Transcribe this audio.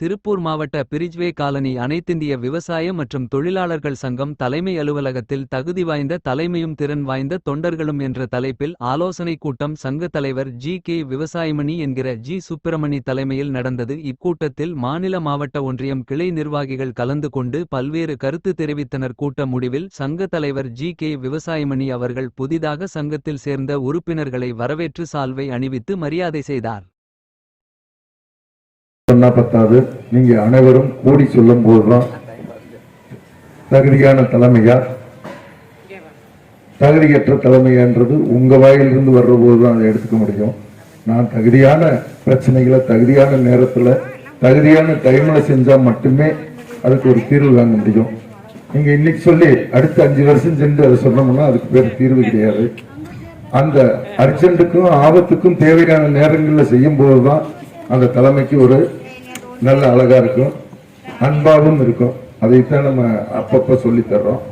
திருப்பூர் மாவட்ட பிரிஜ்வே காலனி அனைத்திந்திய விவசாய மற்றும் தொழிலாளர்கள் சங்கம் தலைமை அலுவலகத்தில் தகுதி வாய்ந்த தலைமையும் திறன் வாய்ந்த தொண்டர்களும் என்ற தலைப்பில் ஆலோசனைக் கூட்டம் சங்க தலைவர் ஜி கே விவசாயமணி என்கிற ஜி சுப்பிரமணி தலைமையில் நடந்தது. இக்கூட்டத்தில் மாநில மாவட்ட ஒன்றியம் கிளை நிர்வாகிகள் கலந்து கொண்டு பல்வேறு கருத்து தெரிவித்தனர். கூட்ட முடிவில் சங்க தலைவர் ஜி கே விவசாயமணி அவர்கள் புதிதாக சங்கத்தில் சேர்ந்த உறுப்பினர்களை வரவேற்று சால்வை அணிவித்து மரியாதை செய்தார். சொன்னா பத்தாது நீங்க அனைவரும் கூடி சொல்லும் போதுதான் தகுதியான தலைமையா தகுதியற்ற தலைமையான்றது உங்க வாயிலிருந்து வர்ற போதுதான் அதை எடுத்துக்க முடியும். நான் தகுதியான பிரச்சனைகளை தகுதியான நேரத்துல தகுதியான டைம்ல செஞ்சா மட்டுமே அதுக்கு ஒரு தீர்வு வாங்க முடியும். நீங்க இன்னைக்கு சொல்லி அடுத்த அஞ்சு வருஷம் சென்று அதை சொன்னோம்னா அதுக்கு பேர் தீர்வு கிடையாது. அந்த அர்ஜென்ட்டுக்கும் ஆபத்துக்கும் தேவையான நேரங்களில் செய்யும் போதுதான் அந்த தலைமைக்கு ஒரு நல்ல அழகா இருக்கும். அன்பாகவும் இருக்கும். அதைத்தான் நம்ம அப்பப்ப சொல்லித்தர்றோம்